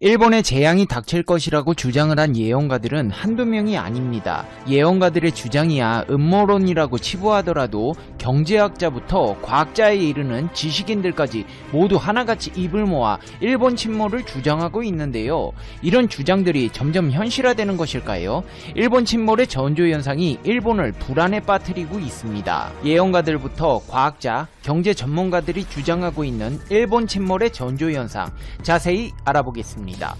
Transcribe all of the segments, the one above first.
일본에 재앙이 닥칠 것이라고 주장을 한 예언가들은 한두 명이 아닙니다. 예언가들의 주장이야 음모론이라고 치부하더라도 경제학자부터 과학자에 이르는 지식인들까지 모두 하나같이 입을 모아 일본 침몰을 주장하고 있는데요. 이런 주장들이 점점 현실화되는 것일까요? 일본 침몰의 전조 현상이 일본을 불안에 빠뜨리고 있습니다. 예언가들부터 과학자, 경제 전문가들이 주장하고 있는 일본 침몰의 전조 현상 자세히 알아보겠습니다.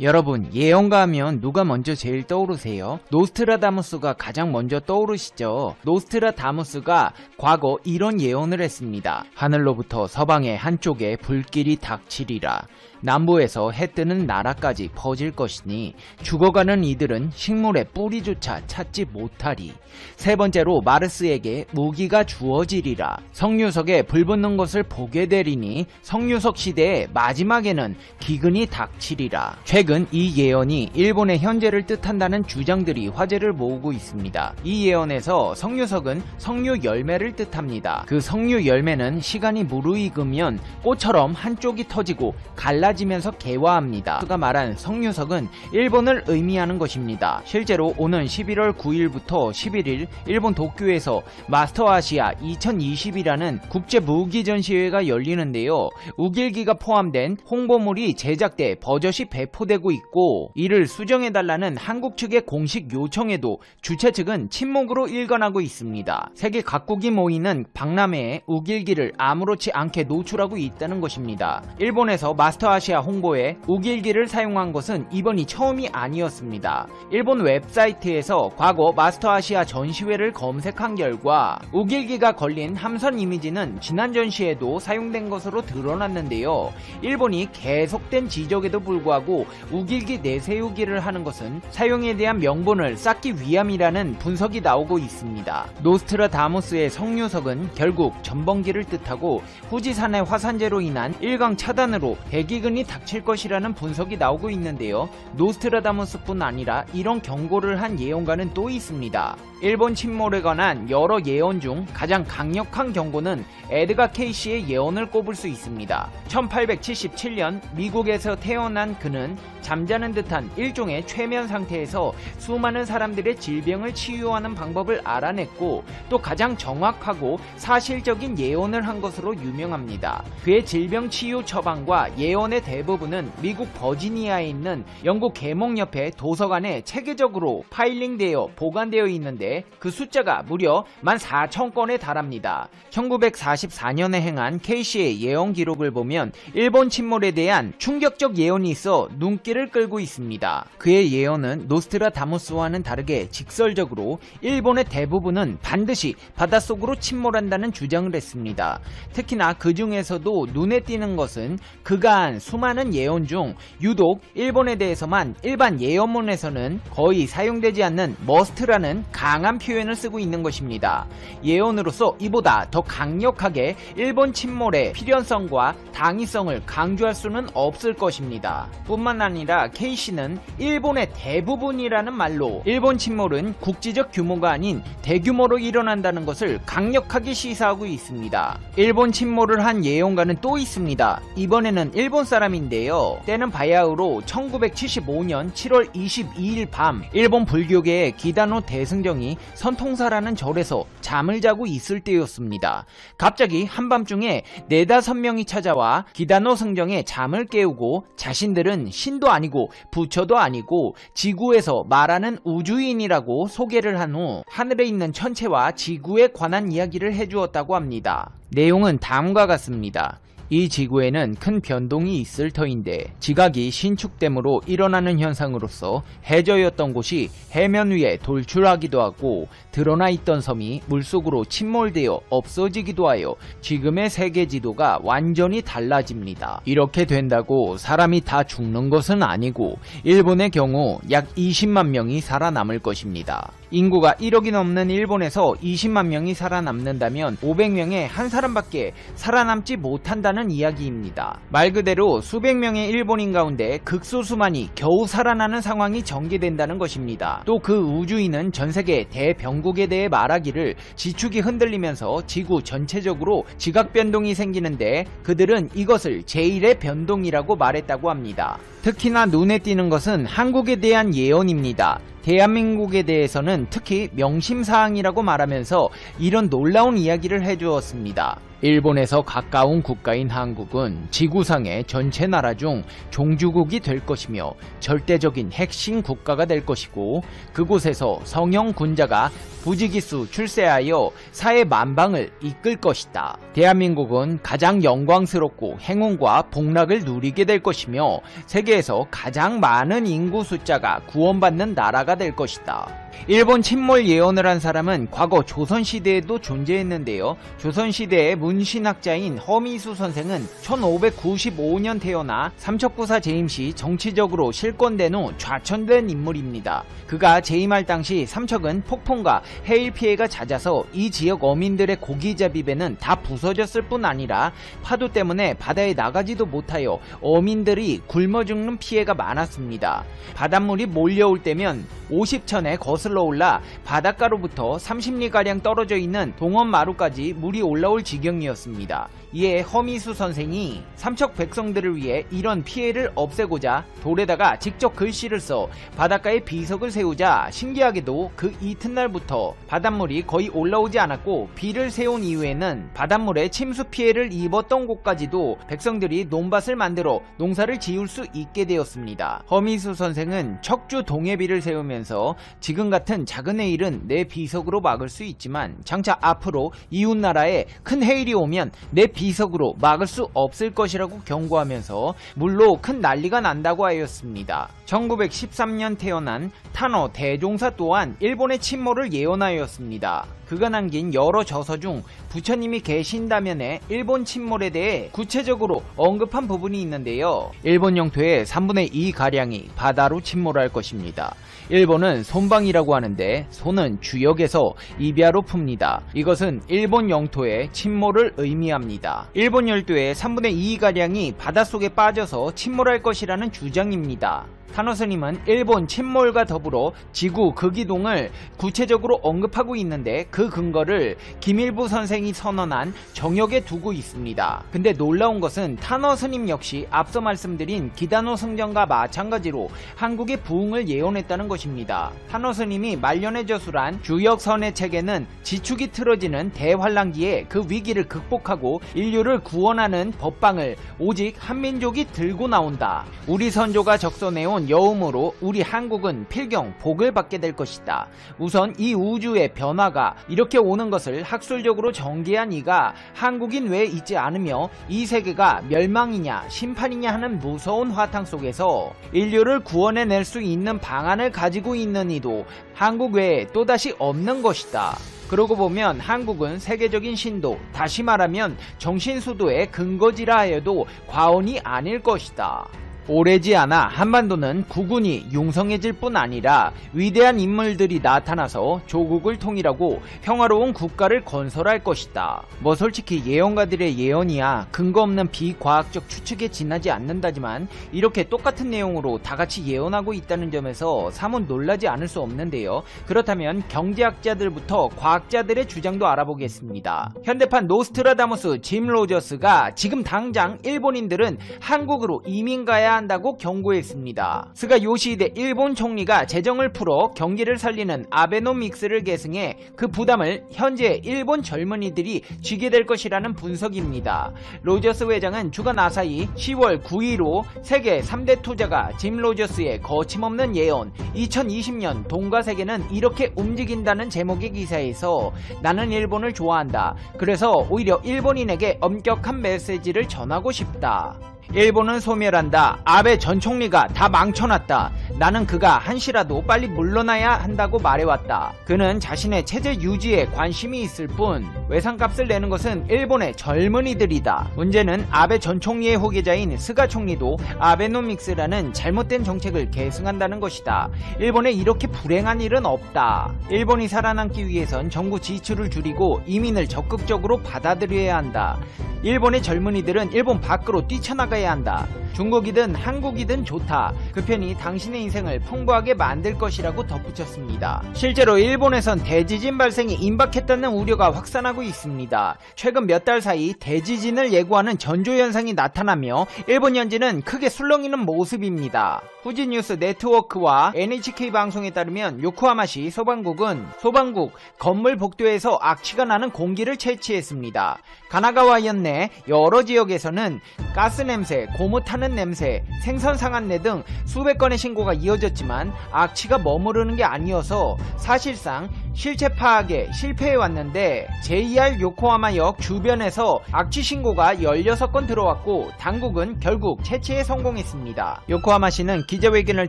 여러분 예언가 하면 누가 먼저 제일 떠오르세요? 노스트라다무스가 가장 먼저 떠오르시죠? 노스트라다무스가 과거 이런 예언을 했습니다. 하늘로부터 서방의 한쪽에 불길이 닥치리라. 남부에서 해 뜨는 나라까지 퍼질 것이니 죽어가는 이들은 식물의 뿌리조차 찾지 못하리. 세 번째로 마르스에게 무기가 주어지리라. 성유석에 불붙는 것을 보게 되리니 성유석 시대의 마지막에는 기근이 닥치리라. 최근 이 예언이 일본의 현재를 뜻한다는 주장들이 화제를 모으고 있습니다. 이 예언에서 성유석은 성유 열매를 뜻합니다. 그 성유 열매는 시간이 무르익으면 꽃처럼 한쪽이 터지고 갈라 지면서 개화합니다. 그가 말한 성유석은 일본을 의미하는 것입니다. 실제로 오는 11월 9일부터 11일 일본 도쿄에서 마스터 아시아 2020이라는 국제 무기 전시회가 열리는데요. 우길기가 포함된 홍보물이 제작돼 버젓이 배포되고 있고 이를 수정해달라는 한국 측의 공식 요청에도 주최 측은 침묵으로 일관하고 있습니다. 세계 각국이 모이는 박람회에 우길기를 아무렇지 않게 노출하고 있다는 것입니다. 일본에서 마스터 아시아 홍보에 우길기를 사용한 것은 이번이 처음이 아니었습니다. 일본 웹사이트에서 과거 마스터 아시아 전시회를 검색한 결과 우길기가 걸린 함선 이미지는 지난 전시회도 사용된 것으로 드러났는데요. 일본이 계속된 지적에도 불구하고 우길기 내세우기를 하는 것은 사용에 대한 명분을 쌓기 위함이라는 분석이 나오고 있습니다. 노스트라다무스의 성유석은 결국 전범기를 뜻하고 후지산의 화산재로 인한 일강 차단으로 대기 근이 닥칠 것이라는 분석이 나오고 있는데요. 노스트라다무스뿐 아니라 이런 경고를 한 예언가는 또 있습니다. 일본 침몰에 관한 여러 예언 중 가장 강력한 경고는 에드가 케이시의 예언을 꼽을 수 있습니다. 1877년 미국에서 태어난 그는 잠자는 듯한 일종의 최면 상태에서 수많은 사람들의 질병을 치유하는 방법을 알아냈고 또 가장 정확하고 사실적인 예언을 한 것으로 유명합니다. 그의 질병 치유 처방과 예언의 대부분은 미국 버지니아에 있는 영국 계몽협회 도서관에 체계적으로 파일링되어 보관되어 있는데 그 숫자가 무려 14,000건에 달합니다. 1944년에 행한 케이시의 예언 기록을 보면 일본 침몰에 대한 충격적 예언이 있어 눈길을 끌고 있습니다. 그의 예언은 노스트라다무스와는 다르게 직설적으로 일본의 대부분은 반드시 바닷속으로 침몰한다는 주장을 했습니다. 특히나 그 중에서도 눈에 띄는 것은 그가 한 수많은 예언 중 유독 일본에 대해서만 일반 예언문에서는 거의 사용되지 않는 머스트라는 강한 표현을 쓰고 있는 것입니다. 예언으로서 이보다 더 강력하게 일본 침몰의 필연성과 당위성을 강조할 수는 없을 것입니다. 뿐만 아니라 K씨는 일본의 대부분이라는 말로 일본 침몰은 국지적 규모가 아닌 대규모로 일어난다는 것을 강력하게 시사하고 있습니다. 일본 침몰을 한 예언가는 또 있습니다. 이번에는 일본 사람인데요. 때는 바야흐로 1975년 7월 22일 밤 일본 불교계의 기다노 대승정이 선통사라는 절에서 잠을 자고 있을 때였습니다. 갑자기 한밤중에 네다섯 명이 찾아와 기다노 승정의 잠을 깨우고 자신들은 신도 아니고 부처도 아니고 지구에서 말하는 우주인이라고 소개를 한 후 하늘에 있는 천체와 지구에 관한 이야기를 해주었다고 합니다. 내용은 다음과 같습니다. 이 지구에는 큰 변동이 있을 터인데 지각이 신축됨으로 일어나는 현상으로서 해저였던 곳이 해면 위에 돌출하기도 하고 드러나 있던 섬이 물속으로 침몰되어 없어지기도 하여 지금의 세계 지도가 완전히 달라집니다. 이렇게 된다고 사람이 다 죽는 것은 아니고 일본의 경우 약 20만 명이 살아남을 것입니다. 인구가 1억이 넘는 일본에서 20만 명이 살아남는다면 500명의 한 사람밖에 살아남지 못한다는 이야기입니다. 말 그대로 수백 명의 일본인 가운데 극소수만이 겨우 살아나는 상황이 전개된다는 것입니다. 또 그 우주인은 전 세계 대병국에 대해 말하기를 지축이 흔들리면서 지구 전체적으로 지각 변동이 생기는데 그들은 이것을 제1의 변동이라고 말했다고 합니다. 특히나 눈에 띄는 것은 한국에 대한 예언입니다. 대한민국에 대해서는 특히 명심사항이라고 말하면서 이런 놀라운 이야기를 해주었습니다. 일본에서 가까운 국가인 한국은 지구상의 전체 나라 중 종주국이 될 것이며 절대적인 핵심 국가가 될 것이고 그곳에서 성형 군자가 부지기수 출세하여 사회 만방을 이끌 것이다. 대한민국은 가장 영광스럽고 행운과 복락을 누리게 될 것이며 세계에서 가장 많은 인구 숫자가 구원받는 나라가 될 것이다. 일본 침몰 예언을 한 사람은 과거 조선시대에도 존재했는데요. 조선시대의 문신학자인 허미수 선생은 1595년 태어나 삼척부사 재임 시 정치적으로 실권된 후 좌천된 인물입니다. 그가 재임할 당시 삼척은 폭풍과 해일 피해가 잦아서 이 지역 어민들의 고기잡이 배는 다 부서졌을 뿐 아니라 파도 때문에 바다에 나가지도 못하여 어민들이 굶어 죽는 피해가 많았습니다. 바닷물이 몰려올 때면 50천에 거슬 러 올라 바닷가로부터 30리가량 떨어져 있는 동원 마루까지 물이 올라올 지경이었습니다. 이에 허미수 선생이 삼척 백성들을 위해 이런 피해를 없애고자 돌에다가 직접 글씨를 써 바닷가에 비석을 세우자 신기하게도 그 이튿날부터 바닷물이 거의 올라오지 않았고 비를 세운 이후에는 바닷물에 침수 피해를 입었던 곳까지도 백성들이 논밭을 만들어 농사를 지을 수 있게 되었습니다. 허미수 선생은 척주 동해비를 세우면서 지금 같은 작은 해일은 내 비석으로 막을 수 있지만 장차 앞으로 이웃 나라에 큰 해일이 오면 내 비석으로 막을 수 없을 것이라고 경고하면서 물로 큰 난리가 난다고 하였습니다. 1913년 태어난 타노 대종사 또한 일본의 침몰을 예언하였습니다. 그가 남긴 여러 저서 중 부처님이 계신다면에 일본 침몰에 대해 구체적으로 언급한 부분이 있는데요. 일본 영토의 3분의 2 가량이 바다로 침몰할 것입니다. 일본은 손방이라고 하는데 손은 주역에서 이비아로 풉니다. 이것은 일본 영토의 침몰을 의미합니다. 일본 열도의 3분의 2 가량이 바닷속에 빠져서 침몰할 것이라는 주장입니다. 타노스님은 일본 침몰과 더불어 지구 극이동을 구체적으로 언급하고 있는데 그 근거를 김일부 선생이 선언한 정역에 두고 있습니다. 근데 놀라운 것은 타노스님 역시 앞서 말씀드린 기다노 성전과 마찬가지로 한국의 부흥을 예언했다는 것입니다. 타노스님이 말년의 저수란 주역선의 책에는 지축이 틀어지는 대환란기에 그 위기를 극복하고 인류를 구원하는 법방을 오직 한민족이 들고 나온다. 우리 선조가 적선해온 여음으로 우리 한국은 필경 복을 받게 될 것이다. 우선 이 우주의 변화가 이렇게 오는 것을 학술적으로 전개한 이가 한국인 외에 있지 않으며 이 세계가 멸망이냐 심판이냐 하는 무서운 화탕 속에서 인류를 구원해낼 수 있는 방안을 가지고 있는 이도 한국 외에 또다시 없는 것이다. 그러고 보면 한국은 세계적인 신도, 다시 말하면 정신수도의 근거지라 하여도 과언이 아닐 것이다. 오래지 않아 한반도는 구군이 융성해질 뿐 아니라 위대한 인물들이 나타나서 조국을 통일하고 평화로운 국가를 건설할 것이다. 뭐 솔직히 예언가들의 예언이야 근거 없는 비과학적 추측에 지나지 않는다지만 이렇게 똑같은 내용으로 다 같이 예언하고 있다는 점에서 사뭇 놀라지 않을 수 없는데요. 그렇다면 경제학자들부터 과학자들의 주장도 알아보겠습니다. 현대판 노스트라다무스 짐 로저스가 지금 당장 일본인들은 한국으로 이민 가야 한다고 경고했습니다. 스가 요시히데 일본 총리가 재정을 풀어 경기를 살리는 아베노믹스를 계승해 그 부담을 현재 일본 젊은이들이 쥐게 될 것이라는 분석입니다. 로저스 회장은 주간 아사히 10월 9일로 세계 3대 투자가 짐 로저스의 거침없는 예언 2020년 돈과 세계는 이렇게 움직인다는 제목의 기사에서 나는 일본을 좋아한다. 그래서 오히려 일본인에게 엄격한 메시지를 전하고 싶다. 일본은 소멸한다. 아베 전 총리가 다 망쳐놨다. 나는 그가 한시라도 빨리 물러나야 한다고 말해왔다. 그는 자신의 체제 유지에 관심이 있을 뿐 외상값을 내는 것은 일본의 젊은이들이다. 문제는 아베 전 총리의 후계자인 스가 총리도 아베노믹스라는 잘못된 정책을 계승한다는 것이다. 일본에 이렇게 불행한 일은 없다. 일본이 살아남기 위해선 정부 지출을 줄이고 이민을 적극적으로 받아들여야 한다. 일본의 젊은이들은 일본 밖으로 뛰쳐나가야 한다. 중국이든 한국이든 좋다. 그 편이 당신의 인생을 풍부하게 만들 것이라고 덧붙였습니다. 실제로 일본에선 대지진 발생이 임박했다는 우려가 확산하고 있습니다. 최근 몇 달 사이 대지진을 예고하는 전조현상이 나타나며 일본 현지는 크게 술렁이는 모습입니다. 후지뉴스 네트워크와 NHK 방송에 따르면 요코하마시 소방국은 소방국 건물 복도에서 악취가 나는 공기를 채취했습니다. 가나가와현 내 여러 지역에서는 가스 냄새, 고무 타는 냄새, 생선 상한내 등 수백 건의 신고가 이어졌지만 악취가 머무르는 게 아니어서 사실상 실체 파악에 실패해 왔는데 JR 요코하마역 주변에서 악취 신고가 16건 들어왔고 당국은 결국 채취에 성공했습니다. 요코하마시는 기자회견을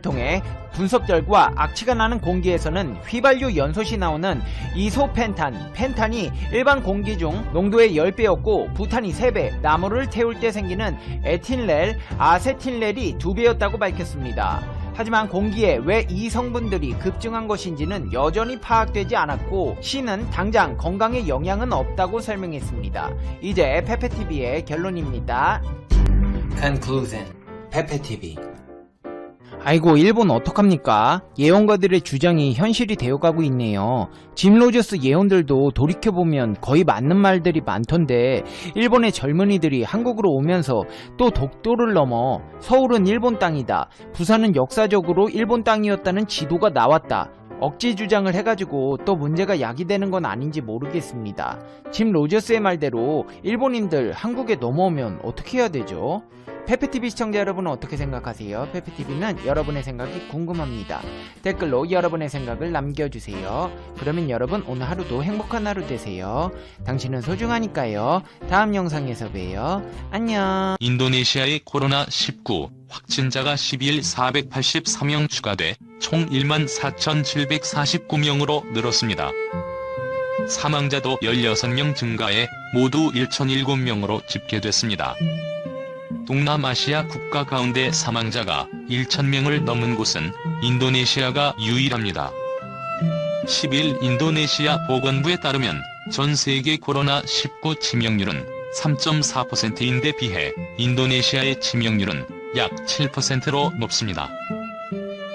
통해 분석 결과 악취가 나는 공기에서는 휘발유 연소시 나오는 이소펜탄, 펜탄이 일반 공기 중 농도의 10배였고 부탄이 3배, 나무를 태울 때 생기는 에틸렐, 아세틸렐이 2배였다고 밝혔습니다. 하지만 공기에 왜 이 성분들이 급증한 것인지는 여전히 파악되지 않았고 시는 당장 건강에 영향은 없다고 설명했습니다. 이제 페페TV의 결론입니다. Conclusion. Pepe TV. 아이고 일본 어떡합니까? 예언가들의 주장이 현실이 되어가고 있네요. 짐 로저스 예언들도 돌이켜보면 거의 맞는 말들이 많던데 일본의 젊은이들이 한국으로 오면서 또 독도를 넘어 서울은 일본 땅이다. 부산은 역사적으로 일본 땅이었다는 지도가 나왔다. 억지 주장을 해가지고 또 문제가 야기되는 건 아닌지 모르겠습니다. 짐 로저스의 말대로 일본인들 한국에 넘어오면 어떻게 해야 되죠? 페페TV 시청자 여러분은 어떻게 생각하세요? 페페TV는 여러분의 생각이 궁금합니다. 댓글로 여러분의 생각을 남겨주세요. 그러면 여러분 오늘 하루도 행복한 하루 되세요. 당신은 소중하니까요. 다음 영상에서 봬요. 안녕. 인도네시아의 코로나19 확진자가 12일 483명 추가돼 총 1만 4,749명으로 늘었습니다. 사망자도 16명 증가해 모두 1,007명으로 집계됐습니다. 동남아시아 국가 가운데 사망자가 1,000명을 넘은 곳은 인도네시아가 유일합니다. 10일 인도네시아 보건부에 따르면 전 세계 코로나19 치명률은 3.4%인데 비해 인도네시아의 치명률은 약 7%로 높습니다.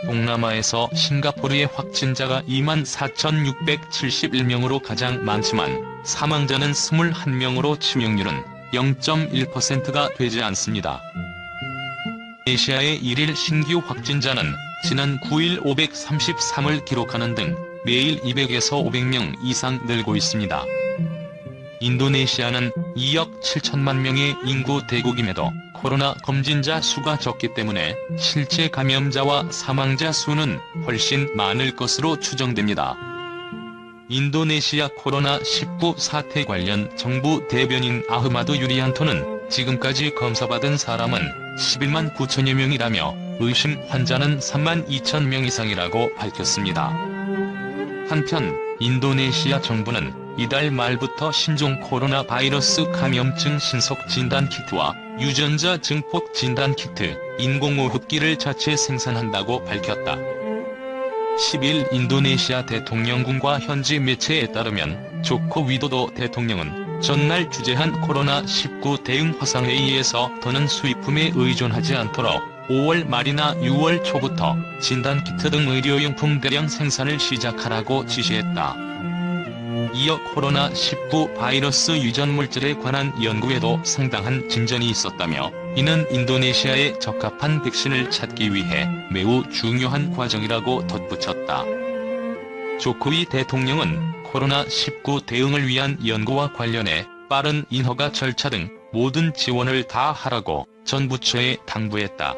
동남아에서 싱가포르의 확진자가 24,671명으로 가장 많지만 사망자는 21명으로 치명률은 0.1%가 되지 않습니다. 아시아의 1일 신규 확진자는 지난 9일 533을 기록하는 등 매일 200에서 500명 이상 늘고 있습니다. 인도네시아는 2억 7천만 명의 인구 대국임에도 코로나 검진자 수가 적기 때문에 실제 감염자와 사망자 수는 훨씬 많을 것으로 추정됩니다. 인도네시아 코로나19 사태 관련 정부 대변인 아흐마드 유리안토는 지금까지 검사받은 사람은 11만 9천여 명이라며 의심 환자는 3만 2천 명 이상이라고 밝혔습니다. 한편 인도네시아 정부는 이달 말부터 신종 코로나 바이러스 감염증 신속 진단 키트와 유전자 증폭 진단 키트, 인공호흡기를 자체 생산한다고 밝혔다. 10일 인도네시아 대통령궁과 현지 매체에 따르면 조코 위도도 대통령은 전날 주재한 코로나19 대응 화상회의에서 더는 수입품에 의존하지 않도록 5월 말이나 6월 초부터 진단키트 등 의료용품 대량 생산을 시작하라고 지시했다. 이어 코로나19 바이러스 유전 물질에 관한 연구에도 상당한 진전이 있었다며 이는 인도네시아에 적합한 백신을 찾기 위해 매우 중요한 과정이라고 덧붙였다. 조코위 대통령은 코로나19 대응을 위한 연구와 관련해 빠른 인허가 절차 등 모든 지원을 다 하라고 전 부처에 당부했다.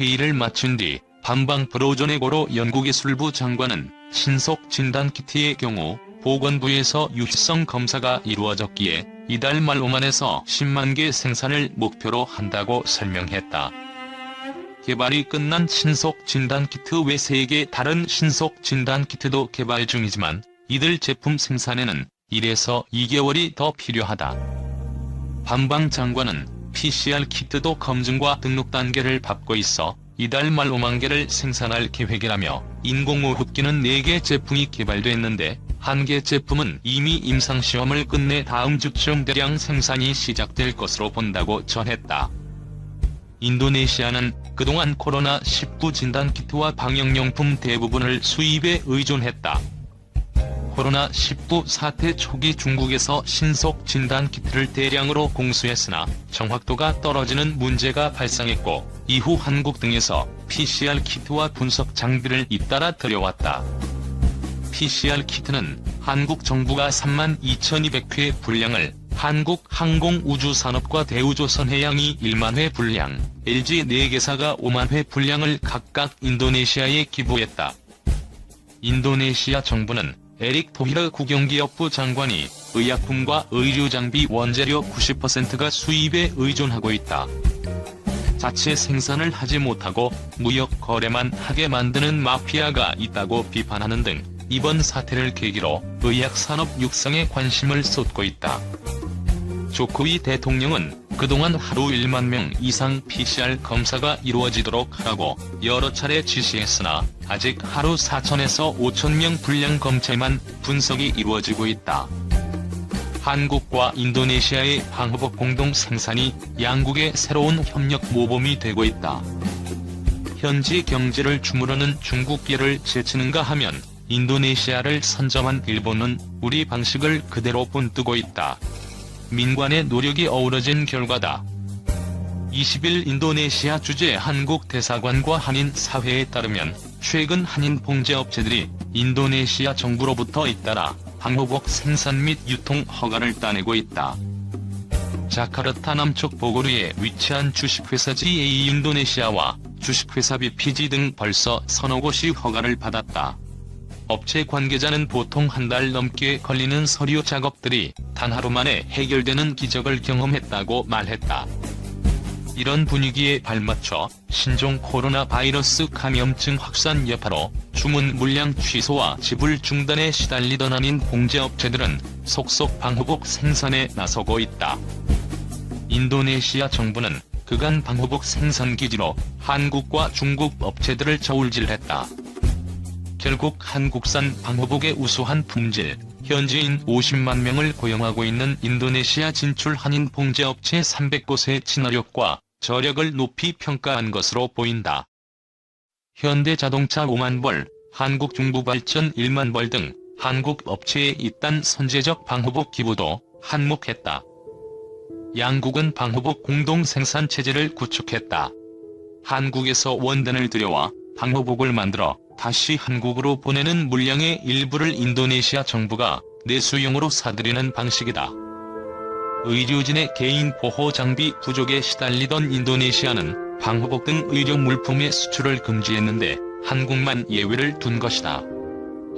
회의를 마친 뒤 반방 브로조네고로 연구기술부 장관은 신속 진단키트의 경우 보건부에서 유효성 검사가 이루어졌기에 이달 말 오만에서 10만 개 생산을 목표로 한다고 설명했다. 개발이 끝난 신속 진단 키트 외 3개 다른 신속 진단 키트도 개발 중이지만 이들 제품 생산에는 1에서 2개월이 더 필요하다. 반방 장관은 PCR 키트도 검증과 등록 단계를 밟고 있어 이달 말 5만 개를 생산할 계획이라며 인공호흡기는 4개 제품이 개발됐는데 한 개 제품은 이미 임상시험을 끝내 다음 주쯤 대량 생산이 시작될 것으로 본다고 전했다. 인도네시아는 그동안 코로나19 진단키트와 방역용품 대부분을 수입에 의존했다. 코로나19 사태 초기 중국에서 신속 진단키트를 대량으로 공수했으나 정확도가 떨어지는 문제가 발생했고 이후 한국 등에서 PCR 키트와 분석 장비를 잇따라 들여왔다. PCR 키트는 한국 정부가 32,200회 분량을 한국 항공우주산업과 대우조선해양이 1만 회 분량, LG 4개사가 5만 회 분량을 각각 인도네시아에 기부했다. 인도네시아 정부는 에릭 토히르 국영기업부 장관이 의약품과 의료장비 원재료 90%가 수입에 의존하고 있다. 자체 생산을 하지 못하고 무역 거래만 하게 만드는 마피아가 있다고 비판하는 등 이번 사태를 계기로 의약산업 육성에 관심을 쏟고 있다. 조코위 대통령은 그동안 하루 1만 명 이상 PCR 검사가 이루어지도록 하라고 여러 차례 지시했으나 아직 하루 4천에서 5천 명 분량 검체만 분석이 이루어지고 있다. 한국과 인도네시아의 방호복 공동 생산이 양국의 새로운 협력 모범이 되고 있다. 현지 경제를 주무르는 중국계를 제치는가 하면 인도네시아를 선점한 일본은 우리 방식을 그대로 본뜨고 있다. 민관의 노력이 어우러진 결과다. 20일 인도네시아 주재 한국 대사관과 한인 사회에 따르면 최근 한인 봉제업체들이 인도네시아 정부로부터 잇따라 방호복 생산 및 유통 허가를 따내고 있다. 자카르타 남쪽 보고르에 위치한 주식회사 GA 인도네시아와 주식회사 BPG 등 벌써 서너 곳이 허가를 받았다. 업체 관계자는 보통 한 달 넘게 걸리는 서류 작업들이 단 하루 만에 해결되는 기적을 경험했다고 말했다. 이런 분위기에 발맞춰 신종 코로나 바이러스 감염증 확산 여파로 주문 물량 취소와 지불 중단에 시달리던 한인 봉제업체들은 속속 방호복 생산에 나서고 있다. 인도네시아 정부는 그간 방호복 생산 기지로 한국과 중국 업체들을 저울질했다. 결국 한국산 방호복의 우수한 품질, 현지인 50만 명을 고용하고 있는 인도네시아 진출 한인 봉제업체 300곳의 친화력과 저력을 높이 평가한 것으로 보인다. 현대자동차 5만 벌, 한국중부발전 1만 벌 등 한국 업체에 잇단 선제적 방호복 기부도 한몫했다. 양국은 방호복 공동 생산 체제를 구축했다. 한국에서 원단을 들여와 방호복을 만들어 다시 한국으로 보내는 물량의 일부를 인도네시아 정부가 내수용으로 사들이는 방식이다. 의료진의 개인 보호 장비 부족에 시달리던 인도네시아는 방호복 등 의료 물품의 수출을 금지했는데 한국만 예외를 둔 것이다.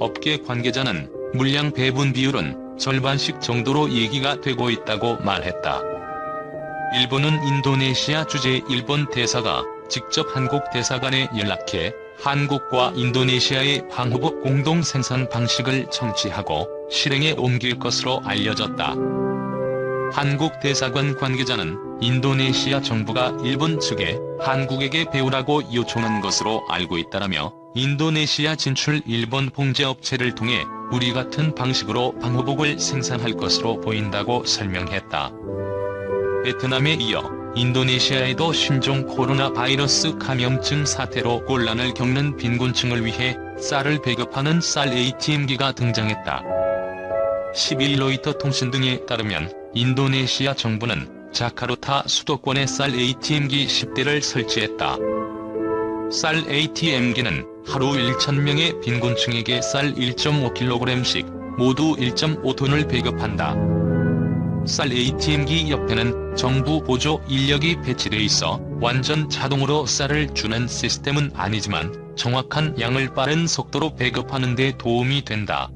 업계 관계자는 물량 배분 비율은 절반씩 정도로 얘기가 되고 있다고 말했다. 일본은 인도네시아 주재 일본 대사가 직접 한국 대사관에 연락해 한국과 인도네시아의 방호복 공동 생산 방식을 청취하고 실행에 옮길 것으로 알려졌다. 한국 대사관 관계자는 인도네시아 정부가 일본 측에 한국에게 배우라고 요청한 것으로 알고 있다라며 인도네시아 진출 일본 봉제업체를 통해 우리 같은 방식으로 방호복을 생산할 것으로 보인다고 설명했다. 베트남에 이어 인도네시아에도 신종 코로나 바이러스 감염증 사태로 곤란을 겪는 빈곤층을 위해 쌀을 배급하는 쌀 ATM기가 등장했다. 11일 로이터 통신 등에 따르면 인도네시아 정부는 자카르타 수도권에 쌀 ATM기 10대를 설치했다. 쌀 ATM기는 하루 1,000명의 빈곤층에게 쌀 1.5kg씩 모두 1.5톤을 배급한다. 쌀 ATM기 옆에는 정부 보조 인력이 배치돼 있어 완전 자동으로 쌀을 주는 시스템은 아니지만 정확한 양을 빠른 속도로 배급하는 데 도움이 된다.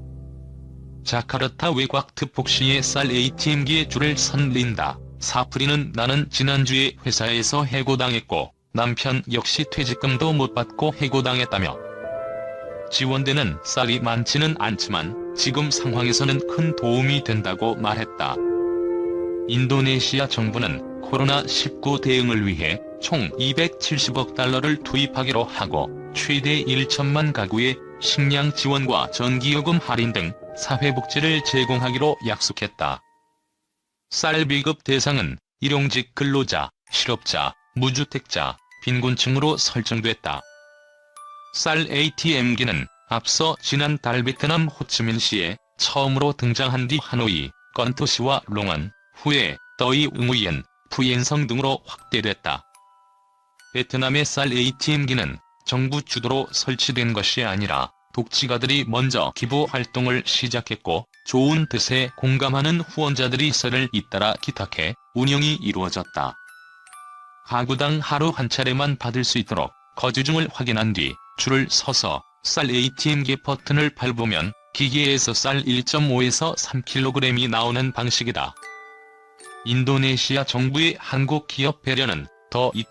자카르타 외곽 특폭시의 쌀 ATM기에 줄을 선린다. 사프리는 나는 지난주에 회사에서 해고당했고 남편 역시 퇴직금도 못 받고 해고당했다며 지원되는 쌀이 많지는 않지만 지금 상황에서는 큰 도움이 된다고 말했다. 인도네시아 정부는 코로나19 대응을 위해 총 270억 달러를 투입하기로 하고 최대 1천만 가구에 식량 지원과 전기요금 할인 등 사회복지를 제공하기로 약속했다. 쌀 비급 대상은 일용직 근로자, 실업자, 무주택자, 빈곤층으로 설정됐다. 쌀 ATM기는 앞서 지난달 베트남 호치민시에 처음으로 등장한 뒤 하노이, 건토시와 롱안, 후에 더이 응우이엔, 푸옌성 등으로 확대됐다. 베트남의 쌀 ATM기는 정부 주도로 설치된 것이 아니라 독지가들이 먼저 기부 활동을 시작했고 좋은 뜻에 공감하는 후원자들이 쌀을 잇따라 기탁해 운영이 이루어졌다. 가구당 하루 한 차례만 받을 수 있도록 거주중을 확인한 뒤 줄을 서서 쌀 ATM기 버튼을 밟으면 기계에서 쌀 1.5에서 3kg이 나오는 방식이다. 인도네시아 정부의 한국 기업 배려는 더 있다.